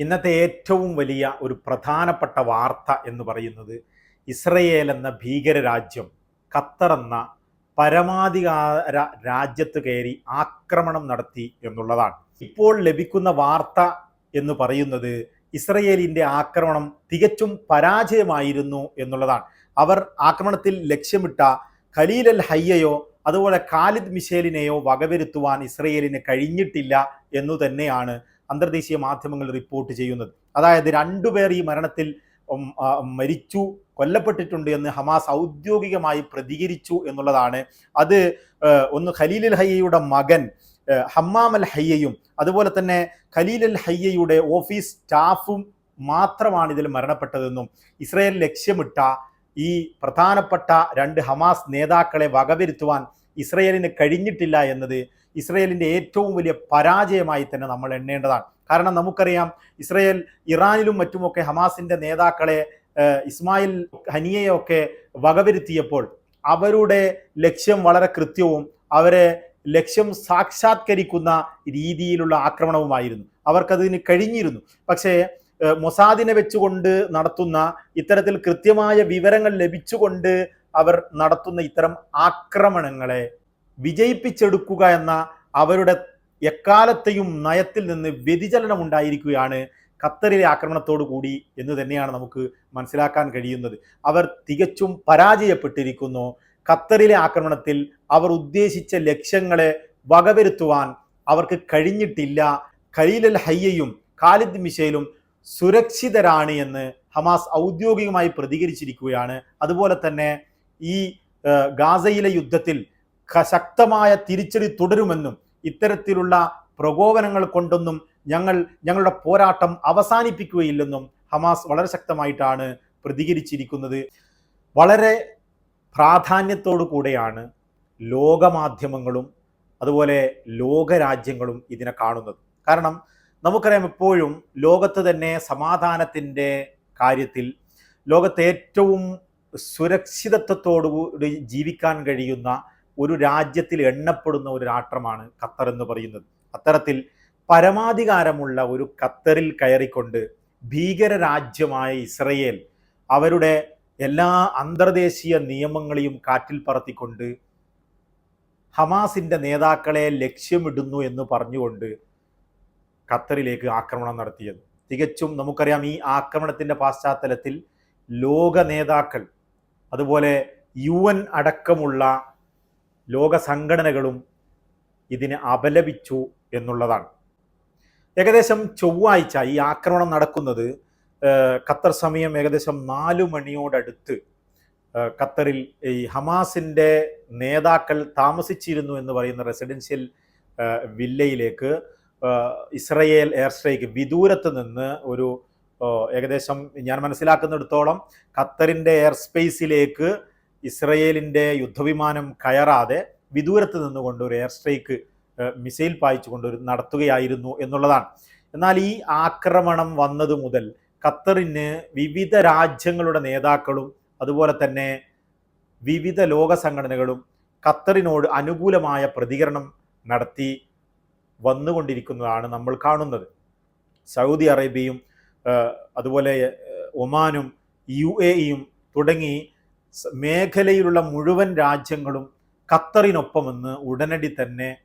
ഇന്നത്തെ ഏറ്റവും വലിയ ഒരു പ്രധാനപ്പെട്ട വാർത്ത എന്ന് പറയുന്നത് ഇസ്രയേൽ എന്ന ഭീകരരാജ്യം ഖത്തർ എന്ന പരമാധികാര രാജ്യത്ത് കയറി ആക്രമണം നടത്തി എന്നുള്ളതാണ്. ഇപ്പോൾ ലഭിക്കുന്ന വാർത്ത എന്ന് പറയുന്നത് ഇസ്രയേലിന്റെ ആക്രമണം തികച്ചും പരാജയമായിരുന്നു എന്നുള്ളതാണ്. അവർ ആക്രമണത്തിൽ ലക്ഷ്യമിട്ട ഖലീൽ അൽ ഹയ്യയോ അതുപോലെ ഖാലിദ് മിഷേലിനെയോ വകവരുത്തുവാൻ ഇസ്രയേലിന് കഴിഞ്ഞിട്ടില്ല എന്നു തന്നെയാണ് അന്തർദേശീയ മാധ്യമങ്ങൾ റിപ്പോർട്ട് ചെയ്യുന്നത്. അതായത് രണ്ടുപേർ ഈ മരണത്തിൽ മരിച്ചു കൊല്ലപ്പെട്ടിട്ടുണ്ട് എന്ന് ഹമാസ് ഔദ്യോഗികമായി പ്രതികരിച്ചു എന്നുള്ളതാണ്. അത് ഒന്ന് ഖലീലുൽ ഹയ്യയുടെ മകൻ ഹമ്മാം അൽ ഹയ്യയും അതുപോലെ തന്നെ ഖലീൽ അൽ ഹയ്യയുടെ ഓഫീസ് സ്റ്റാഫും മാത്രമാണ് ഇതിൽ മരണപ്പെട്ടതെന്നും ഇസ്രയേൽ ലക്ഷ്യമിട്ട ഈ പ്രധാനപ്പെട്ട രണ്ട് ഹമാസ് നേതാക്കളെ വകവരുത്തുവാൻ ഇസ്രയേലിന് കഴിഞ്ഞിട്ടില്ല എന്നത് ഇസ്രയേലിന്റെ ഏറ്റവും വലിയ പരാജയമായി തന്നെ നമ്മൾ എണ്ണേണ്ടതാണ്. കാരണം നമുക്കറിയാം ഇസ്രയേൽ ഇറാനിലും മറ്റുമൊക്കെ ഹമാസിന്റെ നേതാക്കളെ ഇസ്മായിൽ ഹനിയയൊക്കെ വകവരുത്തിയപ്പോൾ അവരുടെ ലക്ഷ്യം വളരെ കൃത്യവും അവരെ ലക്ഷ്യം സാക്ഷാത്കരിക്കുന്ന രീതിയിലുള്ള ആക്രമണവുമായിരുന്നു. അവർക്കതിന് കഴിഞ്ഞിരുന്നു. പക്ഷേ മൊസാദിനെ വെച്ചുകൊണ്ട് നടത്തുന്ന ഇത്തരത്തിൽ കൃത്യമായ വിവരങ്ങൾ ലഭിച്ചുകൊണ്ട് അവർ നടത്തുന്ന ഇത്തരം ആക്രമണങ്ങളെ വിജയിപ്പിച്ചെടുക്കുക എന്ന അവരുടെ എക്കാലത്തെയും നയത്തിൽ നിന്ന് വ്യതിചലനം ഉണ്ടായിരിക്കുകയാണ് ഖത്തറിലെ ആക്രമണത്തോടു കൂടി എന്ന് തന്നെയാണ് നമുക്ക് മനസ്സിലാക്കാൻ കഴിയുന്നത്. അവർ തികച്ചും പരാജയപ്പെട്ടിരിക്കുന്നു. ഖത്തറിലെ ആക്രമണത്തിൽ അവർ ഉദ്ദേശിച്ച ലക്ഷ്യങ്ങളെ വകവരുത്തുവാൻ അവർക്ക് കഴിഞ്ഞിട്ടില്ല. ഖലീലൽ ഹയ്യയും ഖാലിദ് മിഷേലും സുരക്ഷിതരാണ് എന്ന് ഹമാസ് ഔദ്യോഗികമായി പ്രതികരിച്ചിരിക്കുകയാണ്. അതുപോലെ തന്നെ ഈ ഗാസയിലെ യുദ്ധത്തിൽ ശക്തമായ തിരിച്ചടി തുടരുമെന്നും ഇത്തരത്തിലുള്ള പ്രകോപനങ്ങൾ കൊണ്ടൊന്നും ഞങ്ങൾ ഞങ്ങളുടെ പോരാട്ടം അവസാനിപ്പിക്കുകയില്ലെന്നും ഹമാസ് വളരെ ശക്തമായിട്ടാണ് പ്രതികരിച്ചിരിക്കുന്നത്. വളരെ പ്രാധാന്യത്തോടു കൂടെയാണ് ലോകമാധ്യമങ്ങളും അതുപോലെ ലോകരാജ്യങ്ങളും ഇതിനെ കാണുന്നത്. കാരണം നമുക്കറിയാം എപ്പോഴും ലോകത്ത് തന്നെ സമാധാനത്തിന്റെ കാര്യത്തിൽ ലോകത്തെ ഏറ്റവും സുരക്ഷിതത്വത്തോടുകൂടി ജീവിക്കാൻ കഴിയുന്ന ഒരു രാജ്യത്തിൽ എണ്ണപ്പെടുന്ന ഒരു രാഷ്ട്രമാണ് ഖത്തർ എന്ന് പറയുന്നത്. അത്തരത്തിൽ പരമാധികാരമുള്ള ഒരു ഖത്തറിൽ കയറിക്കൊണ്ട് ഭീകര രാജ്യമായ ഇസ്രയേൽ അവരുടെ എല്ലാ അന്തർദേശീയ നിയമങ്ങളെയും കാറ്റിൽ പറത്തിക്കൊണ്ട് ഹമാസിന്റെ നേതാക്കളെ ലക്ഷ്യമിടുന്നു എന്ന് പറഞ്ഞുകൊണ്ട് ഖത്തറിലേക്ക് ആക്രമണം നടത്തിയത്. തികച്ചും നമുക്കറിയാം ഈ ആക്രമണത്തിന്റെ പശ്ചാത്തലത്തിൽ ലോക നേതാക്കൾ അതുപോലെ യു അടക്കമുള്ള ലോക സംഘടനകളും ഇതിനെ അപലപിച്ചു എന്നുള്ളതാണ്. ഏകദേശം ചൊവ്വാഴ്ച ഈ ആക്രമണം നടക്കുന്നത് ഖത്തർ സമയം ഏകദേശം നാലു മണിയോടടുത്ത് ഖത്തറിൽ ഈ ഹമാസിന്റെ നേതാക്കൾ താമസിച്ചിരുന്നു എന്ന് പറയുന്ന റെസിഡൻഷ്യൽ വില്ലയിലേക്ക് ഇസ്രയേൽ എയർ സ്ട്രൈക്ക് വിദൂരത്ത് നിന്ന് ഒരു ഏകദേശം ഞാൻ മനസ്സിലാക്കുന്നിടത്തോളം ഖത്തറിന്റെ എയർ സ്പേസിലേക്ക് ഇസ്രയേലിന്റെ യുദ്ധവിമാനം കയറാതെ വിദൂരത്ത് നിന്നുകൊണ്ട് ഒരു എയർ സ്ട്രൈക്ക് മിസൈൽ പായിച്ചുകൊണ്ട് ഒരു നടത്തുകയായിരുന്നു എന്നുള്ളതാണ്. എന്നാൽ ഈ ആക്രമണം വന്നത് മുതൽ ഖത്തറിന് വിവിധ രാജ്യങ്ങളുടെ നേതാക്കളും അതുപോലെ തന്നെ വിവിധ ലോക സംഘടനകളും ഖത്തറിനോട് അനുകൂലമായ പ്രതികരണം നടത്തി വന്നുകൊണ്ടിരിക്കുന്നതാണ് നമ്മൾ കാണുന്നത്. സൗദി അറേബ്യയും അതുപോലെ ഒമാനും യു എ ഇയും തുടങ്ങി മേഖലയിലുള്ള മുഴുവൻ രാജ്യങ്ങളും ഖത്തറിനൊപ്പമെന്ന് ഉടനടി തന്നെ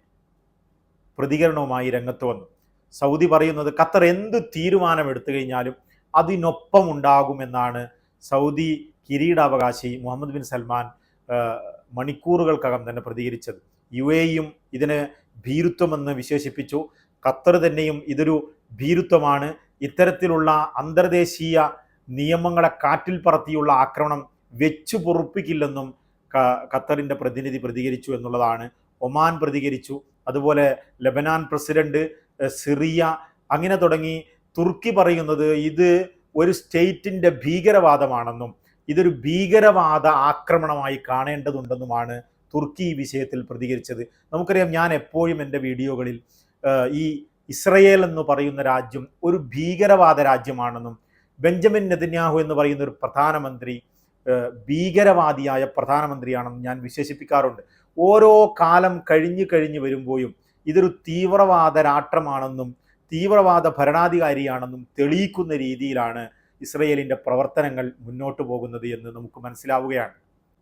പ്രതികരണവുമായി രംഗത്ത് വന്നു. സൗദി പറയുന്നത് ഖത്തർ എന്ത് തീരുമാനമെടുത്തു കഴിഞ്ഞാലും അതിനൊപ്പം ഉണ്ടാകുമെന്നാണ് സൗദി കിരീടാവകാശി മുഹമ്മദ് ബിൻ സൽമാൻ മണിക്കൂറുകൾക്കകം തന്നെ പ്രതികരിച്ചത്. യു എയും ഇതിന് ഭീരുത്വമെന്ന് വിശേഷിപ്പിച്ചു. ഖത്തർ തന്നെയും ഇതൊരു ഭീരുത്വമാണ്. ഇത്തരത്തിലുള്ള അന്തർദേശീയ നിയമങ്ങളെ കാറ്റിൽ പറത്തിയുള്ള ആക്രമണം വെച്ചു പൊറുപ്പിക്കില്ലെന്നും ഖത്തറിന്റെ പ്രതിനിധി പ്രതികരിച്ചു എന്നുള്ളതാണ്. ഒമാൻ പ്രതികരിച്ചു. അതുപോലെ ലബനാൻ പ്രസിഡന്റ് സിറിയ അങ്ങനെ തുടങ്ങി തുർക്കി പറയുന്നത് ഇത് ഒരു സ്റ്റേറ്റിന്റെ ഭീകരവാദമാണെന്നും ഇതൊരു ഭീകരവാദ ആക്രമണമായി കാണേണ്ടതുണ്ടെന്നുമാണ് തുർക്കി ഈ വിഷയത്തിൽ പ്രതികരിച്ചത്. നമുക്കറിയാം ഞാൻ എപ്പോഴും എന്റെ വീഡിയോകളിൽ ഈ ഇസ്രയേൽ എന്ന് പറയുന്ന രാജ്യം ഒരു ഭീകരവാദ രാജ്യമാണെന്നും ബെഞ്ചമിൻ നെതന്യാഹു എന്ന് പറയുന്ന ഒരു പ്രധാനമന്ത്രി ഭീകരവാദിയായ പ്രധാനമന്ത്രിയാണെന്ന് ഞാൻ വിശേഷിപ്പിക്കാറുണ്ട്. ഓരോ കാലം കഴിഞ്ഞു കഴിഞ്ഞു വരുമ്പോഴും ഇതൊരു തീവ്രവാദ രാഷ്ട്രമാണെന്നും തീവ്രവാദ ഭരണാധികാരിയാണെന്നും തെളിയിക്കുന്ന രീതിയിലാണ് ഇസ്രയേലിന്റെ പ്രവർത്തനങ്ങൾ മുന്നോട്ട് പോകുന്നത് എന്ന് നമുക്ക് മനസ്സിലാവുകയാണ്.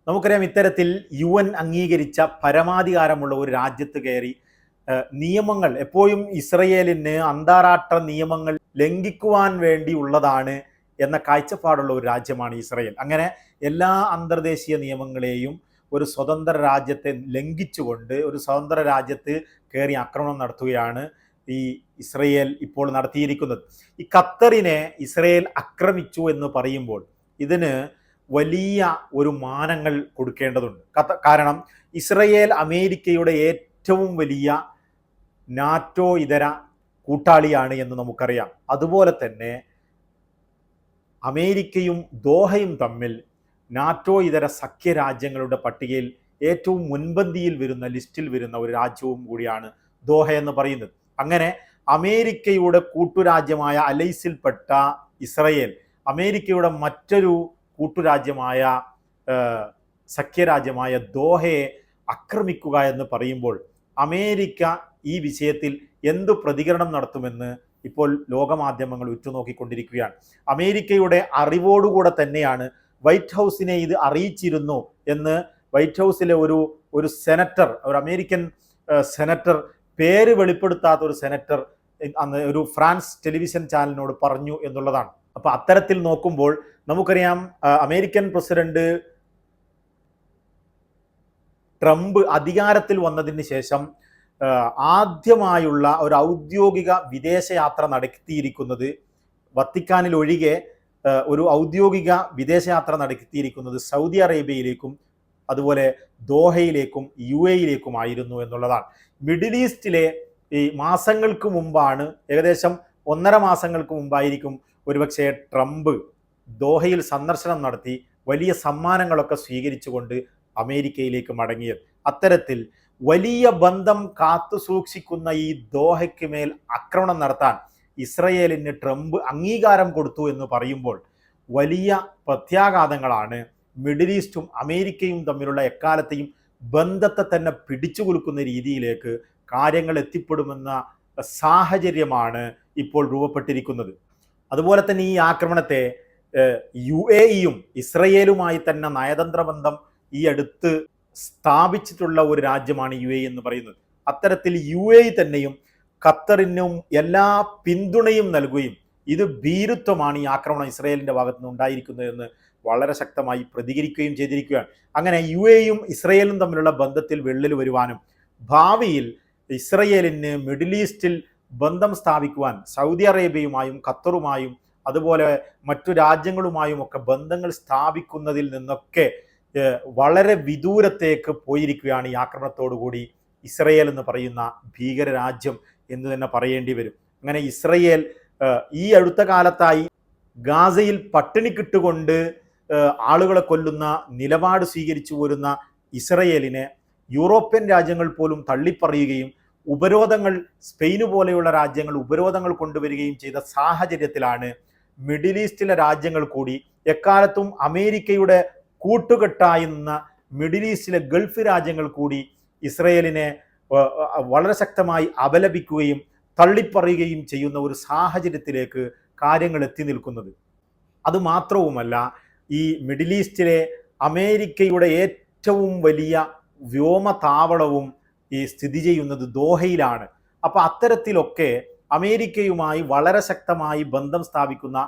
നമുക്കറിയാം ഇത്തരത്തിൽ യു എൻ അംഗീകരിച്ച പരമാധികാരമുള്ള ഒരു രാജ്യത്ത് കയറി നിയമങ്ങൾ എപ്പോഴും ഇസ്രയേലിന് അന്താരാഷ്ട്ര നിയമങ്ങൾ ലംഘിക്കുവാൻ വേണ്ടിയുള്ളതാണ് എന്ന കാഴ്ചപ്പാടുള്ള ഒരു രാജ്യമാണ് ഇസ്രയേൽ. അങ്ങനെ എല്ലാ അന്തർദേശീയ നിയമങ്ങളെയും ഒരു സ്വതന്ത്ര രാജ്യത്തെ ലംഘിച്ചുകൊണ്ട് ഒരു സ്വതന്ത്ര രാജ്യത്ത് കയറി ആക്രമണം നടത്തുകയാണ് ഈ ഇസ്രയേൽ ഇപ്പോൾ നടത്തിയിരിക്കുന്നത്. ഈ ഖത്തറിനെ ഇസ്രയേൽ ആക്രമിച്ചു എന്ന് പറയുമ്പോൾ ഇതിന് വലിയ ഒരു മാനങ്ങൾ കൊടുക്കേണ്ടതുണ്ട്. കാരണം ഇസ്രയേൽ അമേരിക്കയുടെ ഏറ്റവും വലിയ നാറ്റോ ഇതര കൂട്ടാളിയാണ് എന്ന് നമുക്കറിയാം. അതുപോലെ തന്നെ അമേരിക്കയും ദോഹയും തമ്മിൽ നാറ്റോ ഇതര സഖ്യ രാജ്യങ്ങളുടെ പട്ടികയിൽ ഏറ്റവും മുൻപന്തിയിൽ വരുന്ന ലിസ്റ്റിൽ വരുന്ന ഒരു രാജ്യവും കൂടിയാണ് ദോഹ എന്ന് പറയുന്നത്. അങ്ങനെ അമേരിക്കയുടെ കൂട്ടുരാജ്യമായ അലൈസിൽപ്പെട്ട ഇസ്രയേൽ അമേരിക്കയുടെ മറ്റൊരു കൂട്ടുരാജ്യമായ സഖ്യരാജ്യമായ ദോഹയെ ആക്രമിക്കുക എന്ന് പറയുമ്പോൾ അമേരിക്ക ഈ വിഷയത്തിൽ എന്ത് പ്രതികരണം നടത്തുമെന്ന് ഇപ്പോൾ ലോകമാധ്യമങ്ങൾ ഉറ്റുനോക്കിക്കൊണ്ടിരിക്കുകയാണ്. അമേരിക്കയുടെ അറിവോടുകൂടെ തന്നെയാണ് വൈറ്റ് ഹൗസിനെ ഇത് അറിയിച്ചിരുന്നു എന്ന് വൈറ്റ് ഹൗസിലെ ഒരു ഒരു സെനറ്റർ ഒരു അമേരിക്കൻ സെനറ്റർ പേര് വെളിപ്പെടുത്താത്ത ഒരു സെനറ്റർ അന്ന് ഒരു ഫ്രാൻസ് ടെലിവിഷൻ ചാനലിനോട് പറഞ്ഞു എന്നുള്ളതാണ്. അപ്പൊ അത്തരത്തിൽ നോക്കുമ്പോൾ നമുക്കറിയാം അമേരിക്കൻ പ്രസിഡന്റ് ട്രംപ് അധികാരത്തിൽ വന്നതിന് ശേഷം ആദ്യമായുള്ള ഒരു ഔദ്യോഗിക വിദേശയാത്ര നടത്തിയിരിക്കുന്നത് വത്തിക്കാനിൽ ഒഴികെ ഒരു ഔദ്യോഗിക വിദേശയാത്ര നടത്തിയിരിക്കുന്നത് സൗദി അറേബ്യയിലേക്കും അതുപോലെ ദോഹയിലേക്കും യു എയിലേക്കുമായിരുന്നു എന്നുള്ളതാണ്. മിഡിൽ ഈസ്റ്റിലെ ഈ മാസങ്ങൾക്ക് മുമ്പാണ് ഏകദേശം ഒന്നര മാസങ്ങൾക്ക് മുമ്പായിരിക്കും ഒരുപക്ഷെ ട്രംപ് ദോഹയിൽ സന്ദർശനം നടത്തി വലിയ സമ്മാനങ്ങളൊക്കെ സ്വീകരിച്ചുകൊണ്ട് അമേരിക്കയിലേക്ക് മടങ്ങിയത്. അത്തരത്തിൽ വലിയ ബന്ധം കാത്തു സൂക്ഷിക്കുന്ന ഈ ദോഹയ്ക്ക് മേൽ ആക്രമണം നടത്താൻ ഇസ്രയേലിന് ട്രംപ് അംഗീകാരം കൊടുത്തു എന്ന് പറയുമ്പോൾ വലിയ പ്രത്യാഘാതങ്ങളാണ്. മിഡിൽ ഈസ്റ്റും അമേരിക്കയും തമ്മിലുള്ള എക്കാലത്തെയും ബന്ധത്തെ തന്നെ പിടിച്ചു കൊടുക്കുന്ന രീതിയിലേക്ക് കാര്യങ്ങൾ എത്തിപ്പെടുമെന്ന സാഹചര്യമാണ് ഇപ്പോൾ രൂപപ്പെട്ടിരിക്കുന്നത്. അതുപോലെ തന്നെ ഈ ആക്രമണത്തെ യു എ ഇയും ഇസ്രയേലുമായി തന്നെ നയതന്ത്ര ബന്ധം ഈ അടുത്ത് സ്ഥാപിച്ചിട്ടുള്ള ഒരു രാജ്യമാണ് യു എ എന്ന് പറയുന്നത്. അത്തരത്തിൽ യു എ തന്നെയും ഖത്തറിനും എല്ലാ പിന്തുണയും നൽകുകയും ഇത് ഭീരുത്വമാണ് ഈ ആക്രമണം ഇസ്രയേലിന്റെ ഭാഗത്തു നിന്ന് ഉണ്ടായിരിക്കുന്നത് എന്ന് വളരെ ശക്തമായി പ്രതികരിക്കുകയും ചെയ്തിരിക്കുകയാണ്. അങ്ങനെ യു എയും ഇസ്രയേലും തമ്മിലുള്ള ബന്ധത്തിൽ വെള്ളിൽ വരുവാനും ഭാവിയിൽ ഇസ്രയേലിന് മിഡിൽ ഈസ്റ്റിൽ ബന്ധം സ്ഥാപിക്കുവാൻ സൗദി അറേബ്യയുമായും ഖത്തറുമായും അതുപോലെ മറ്റു രാജ്യങ്ങളുമായും ഒക്കെ ബന്ധങ്ങൾ സ്ഥാപിക്കുന്നതിൽ നിന്നൊക്കെ വളരെ വിദൂരത്തേക്ക് പോയിരിക്കുകയാണ് ഈ ആക്രമണത്തോടു കൂടി ഇസ്രയേൽ എന്ന് പറയുന്ന ഭീകര രാജ്യം എന്ന് തന്നെ പറയേണ്ടി വരും. അങ്ങനെ ഇസ്രയേൽ ഈ അടുത്ത കാലത്തായി ഗാസയിൽ പട്ടിണിക്കിട്ടുകൊണ്ട് കിട്ടുകൊണ്ട് ആളുകളെ കൊല്ലുന്ന നിലപാട് സ്വീകരിച്ചു പോരുന്ന ഇസ്രയേലിനെ യൂറോപ്യൻ രാജ്യങ്ങൾ പോലും തള്ളിപ്പറയുകയും ഉപരോധങ്ങൾ സ്പെയിന് പോലെയുള്ള രാജ്യങ്ങൾ ഉപരോധങ്ങൾ കൊണ്ടുവരികയും ചെയ്ത സാഹചര്യത്തിലാണ് മിഡിൽ ഈസ്റ്റിലെ രാജ്യങ്ങൾ കൂടി എക്കാലത്തും അമേരിക്കയുടെ കൂട്ടുകെട്ടായി നിന്ന മിഡിൽ ഈസ്റ്റിലെ ഗൾഫ് രാജ്യങ്ങൾ കൂടി ഇസ്രയേലിനെ വളരെ ശക്തമായി അപലപിക്കുകയും തള്ളിപ്പറയുകയും ചെയ്യുന്ന ഒരു സാഹചര്യത്തിലേക്ക് കാര്യങ്ങൾ എത്തി നിൽക്കുന്നത്. അതുമാത്രവുമല്ല ഈ മിഡിൽ ഈസ്റ്റിലെ അമേരിക്കയുടെ ഏറ്റവും വലിയ വ്യോമതാവളവും ഈ സ്ഥിതി ചെയ്യുന്നത് ദോഹയിലാണ്. അപ്പോൾ അത്തരത്തിലൊക്കെ അമേരിക്കയുമായി വളരെ ശക്തമായി ബന്ധം സ്ഥാപിക്കുന്ന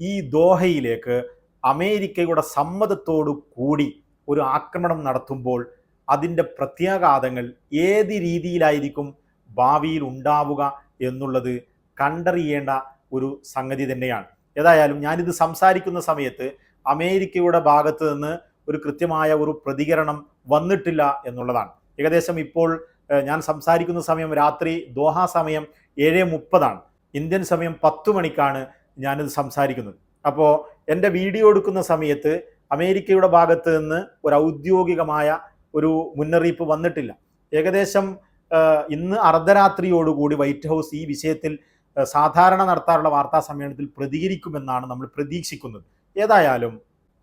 ഈ ദോഹയിലേക്ക് അമേരിക്കയുടെ സമ്മതത്തോടു കൂടി ഒരു ആക്രമണം നടത്തുമ്പോൾ അതിന്റെ പ്രത്യാഘാതങ്ങൾ ഏത് രീതിയിലായിരിക്കും ഭാവിയിൽ ഉണ്ടാവുക എന്നുള്ളത് കണ്ടറിയേണ്ട ഒരു സംഗതി തന്നെയാണ്. ഏതായാലും ഞാനിത് സംസാരിക്കുന്ന സമയത്ത് അമേരിക്കയുടെ ഭാഗത്ത് നിന്ന് ഒരു കൃത്യമായ ഒരു പ്രതികരണം വന്നിട്ടില്ല എന്നുള്ളതാണ്. ഏകദേശം ഇപ്പോൾ ഞാൻ സംസാരിക്കുന്ന സമയം രാത്രി ദോഹ സമയം ഏഴ് മുപ്പതാണ്. ഇന്ത്യൻ സമയം പത്ത് മണിക്കാണ് ഞാനിത് സംസാരിക്കുന്നത്. അപ്പോൾ എന്റെ വീഡിയോ എടുക്കുന്ന സമയത്ത് അമേരിക്കയുടെ ഭാഗത്ത് നിന്ന് ഒരു ഔദ്യോഗികമായ ഒരു മുന്നറിയിപ്പ് വന്നിട്ടില്ല. ഏകദേശം ഇന്ന് അർദ്ധരാത്രിയോടുകൂടി വൈറ്റ് ഹൗസ് ഈ വിഷയത്തിൽ സാധാരണ നടത്താറുള്ള വാർത്താ സമ്മേളനത്തിൽ പ്രതികരിക്കുമെന്നാണ് നമ്മൾ പ്രതീക്ഷിക്കുന്നത്. ഏതായാലും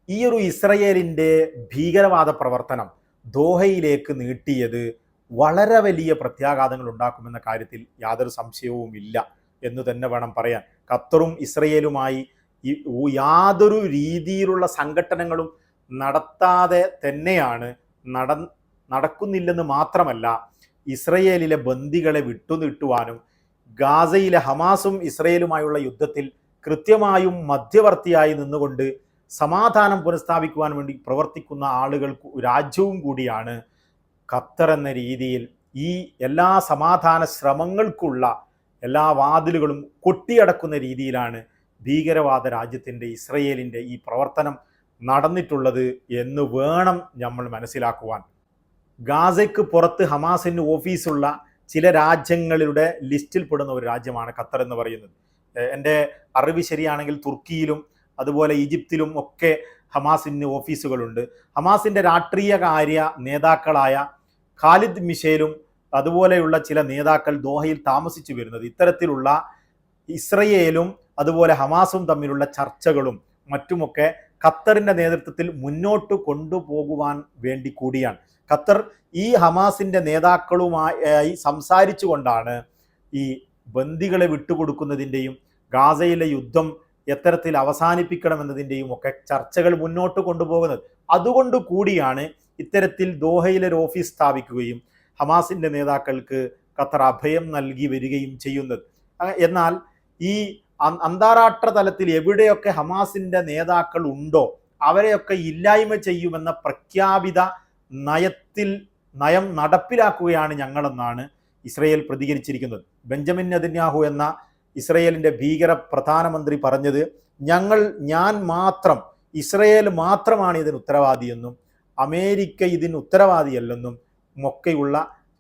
ഈ ഒരു ഇസ്രയേലിന്റെ ഭീകരവാദ പ്രവർത്തനം ദോഹയിലേക്ക് നീട്ടിയത് വളരെ വലിയ പ്രത്യാഘാതങ്ങൾ ഉണ്ടാക്കുമെന്ന കാര്യത്തിൽ യാതൊരു സംശയവും ഇല്ല എന്ന് തന്നെ വേണം പറയാൻ. ഖത്തറും ഇസ്രയേലുമായി യാതൊരു രീതിയിലുള്ള സംഘടനകളും നടത്താതെ തന്നെയാണ് നട നടക്കുന്നില്ലെന്ന് മാത്രമല്ല ഇസ്രയേലിലെ ബന്ദികളെ വിട്ടുനിട്ടുവാനും ഗാസയിലെ ഹമാസും ഇസ്രയേലുമായുള്ള യുദ്ധത്തിൽ കൃത്യമായും മധ്യവർത്തിയായി നിന്നുകൊണ്ട് സമാധാനം പുനഃസ്ഥാപിക്കുവാൻ വേണ്ടി പ്രവർത്തിക്കുന്ന ആളുകൾ രാജ്യവും കൂടിയാണ്. ഖത്തർ എന്ന രീതിയിൽ ഈ എല്ലാ സമാധാന ശ്രമങ്ങൾക്കുള്ള എല്ലാ വാതിലുകളും കൊട്ടിയടക്കുന്ന രീതിയിലാണ് ഭീകരവാദ രാജ്യത്തിന്റെ ഇസ്രയേലിന്റെ ഈ പ്രവർത്തനം നടന്നിട്ടുള്ളത് എന്ന് വേണം നമ്മൾ മനസ്സിലാക്കുവാൻ. ഗാസയ്ക്ക് പുറത്ത് ഹമാസിന് ഓഫീസുള്ള ചില രാജ്യങ്ങളുടെ ലിസ്റ്റിൽ പെടുന്ന ഒരു രാജ്യമാണ് ഖത്തർ എന്ന് പറയുന്നത്. എന്റെ അറിവ് ശരിയാണെങ്കിൽ തുർക്കിയിലും അതുപോലെ ഈജിപ്തിലും ഒക്കെ ഹമാസിന് ഓഫീസുകളുണ്ട്. ഹമാസിന്റെ രാഷ്ട്രീയ കാര്യ നേതാക്കളായ ഖാലിദ് മിഷേലും അതുപോലെയുള്ള ചില നേതാക്കൾ ദോഹയിൽ താമസിച്ചു വരുന്നത്. ഇത്തരത്തിലുള്ള ഇസ്രയേലും അതുപോലെ ഹമാസും തമ്മിലുള്ള ചർച്ചകളും മറ്റുമൊക്കെ ഖത്തറിന്റെ നേതൃത്വത്തിൽ മുന്നോട്ട് കൊണ്ടുപോകുവാൻ വേണ്ടി കൂടിയാണ്. ഖത്തർ ഈ ഹമാസിന്റെ നേതാക്കളുമായി സംസാരിച്ചുകൊണ്ടാണ് ഈ ബന്ദികളെ വിട്ടുകൊടുക്കുന്നതിന്റെയും ഗാസയിലെ യുദ്ധം എത്തരത്തിൽ അവസാനിപ്പിക്കണമെന്നതിന്റെയും ഒക്കെ ചർച്ചകൾ മുന്നോട്ട് കൊണ്ടുപോകുന്നത്. അതുകൊണ്ട് കൂടിയാണ് ഇത്തരത്തിൽ ദോഹയിൽ ഒരു ഓഫീസ് സ്ഥാപിക്കുകയും ഹമാസിന്റെ നേതാക്കൾക്ക് ഖത്തർ അഭയം നൽകി വരികയും ചെയ്യുന്നത്. എന്നാൽ ഈ അന്താരാഷ്ട്ര തലത്തിൽ എവിടെയൊക്കെ ഹമാസിന്റെ നേതാക്കൾ ഉണ്ടോ അവരെയൊക്കെ ഇല്ലായ്മ ചെയ്യുമെന്ന പ്രഖ്യാപിത നയത്തിൽ നയം നടപ്പിലാക്കുകയാണ് ഞങ്ങളെന്നാണ് ഇസ്രയേൽ പ്രതികരിച്ചിരിക്കുന്നത്. ബെഞ്ചമിൻ നദിന്യാഹു എന്ന ഇസ്രയേലിന്റെ ഭീകര പ്രധാനമന്ത്രി പറഞ്ഞത് ഞങ്ങൾ ഞാൻ മാത്രം ഇസ്രയേൽ മാത്രമാണ് ഇതിന് ഉത്തരവാദിയെന്നും അമേരിക്ക ഇതിന് ഉത്തരവാദിയല്ലെന്നും ഒക്കെയുള്ള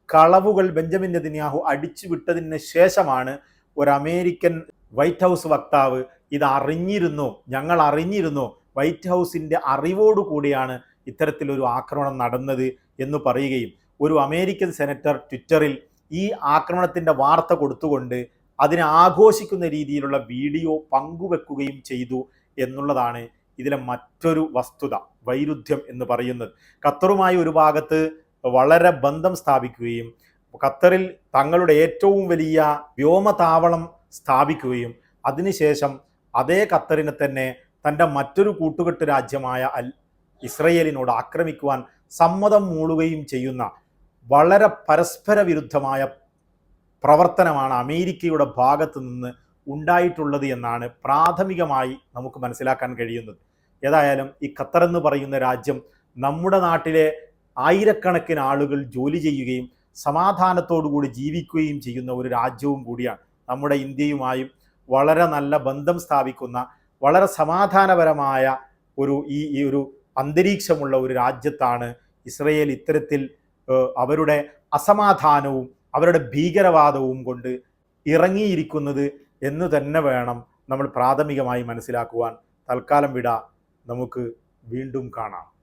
കളവുകൾ ബെഞ്ചമിൻ നദിന്യാഹു അടിച്ചു വിട്ടതിന് ശേഷമാണ് ഒരു അമേരിക്കൻ വൈറ്റ് ഹൗസ് വക്താവ് ഇത് അറിഞ്ഞിരുന്നു ഞങ്ങൾ അറിഞ്ഞിരുന്നു വൈറ്റ് ഹൗസിന്റെ അറിവോടു കൂടിയാണ് ഇത്തരത്തിലൊരു ആക്രമണം നടന്നത് എന്ന് പറയുകയും ഒരു അമേരിക്കൻ സെനറ്റർ ട്വിറ്ററിൽ ഈ ആക്രമണത്തിന്റെ വാർത്ത കൊടുത്തുകൊണ്ട് അതിനെ ആഘോഷിക്കുന്ന രീതിയിലുള്ള വീഡിയോ പങ്കുവെക്കുകയും ചെയ്തു എന്നുള്ളതാണ് ഇതിലെ മറ്റൊരു വസ്തുത വൈരുദ്ധ്യം എന്ന് പറയുന്നത്. ഖത്തറുമായി ഒരു ഭാഗത്ത് വളരെ ബന്ധം സ്ഥാപിക്കുകയും ഖത്തറിൽ തങ്ങളുടെ ഏറ്റവും വലിയ വ്യോമതാവളം സ്ഥാപിക്കുകയും അതിനുശേഷം അതേ ഖത്തറിനെ തന്നെ തന്റെ മറ്റൊരു കൂട്ടുകെട്ട് രാജ്യമായ അൽ ഇസ്രയേലിനോട് ആക്രമിക്കുവാൻ സമ്മതം മൂളുകയും ചെയ്യുന്ന വളരെ പരസ്പര വിരുദ്ധമായ പ്രവർത്തനമാണ് അമേരിക്കയുടെ ഭാഗത്ത് നിന്ന് ഉണ്ടായിട്ടുള്ളത് എന്നാണ് പ്രാഥമികമായി നമുക്ക് മനസ്സിലാക്കാൻ കഴിയുന്നത്. ഏതായാലും ഈ ഖത്തർ എന്ന് പറയുന്ന രാജ്യം നമ്മുടെ നാട്ടിലെ ആയിരക്കണക്കിന് ആളുകൾ ജോലി ചെയ്യുകയും സമാധാനത്തോടുകൂടി ജീവിക്കുകയും ചെയ്യുന്ന ഒരു രാജ്യവും കൂടിയാണ്. നമ്മുടെ ഇന്ത്യയുമായും വളരെ നല്ല ബന്ധം സ്ഥാപിക്കുന്ന വളരെ സമാധാനപരമായ ഒരു ഈ ഒരു അന്തരീക്ഷമുള്ള ഒരു രാജ്യത്താണ് ഇസ്രയേൽ. ഇത്തരത്തിൽ അവരുടെ അസമാധാനവും അവരുടെ ഭീകരവാദവും കൊണ്ട് ഇറങ്ങിയിരിക്കുന്നത് എന്ന് തന്നെ വേണം നമ്മൾ പ്രാഥമികമായി മനസ്സിലാക്കുവാൻ. തൽക്കാലം വിട. നമുക്ക് വീണ്ടും കാണാം.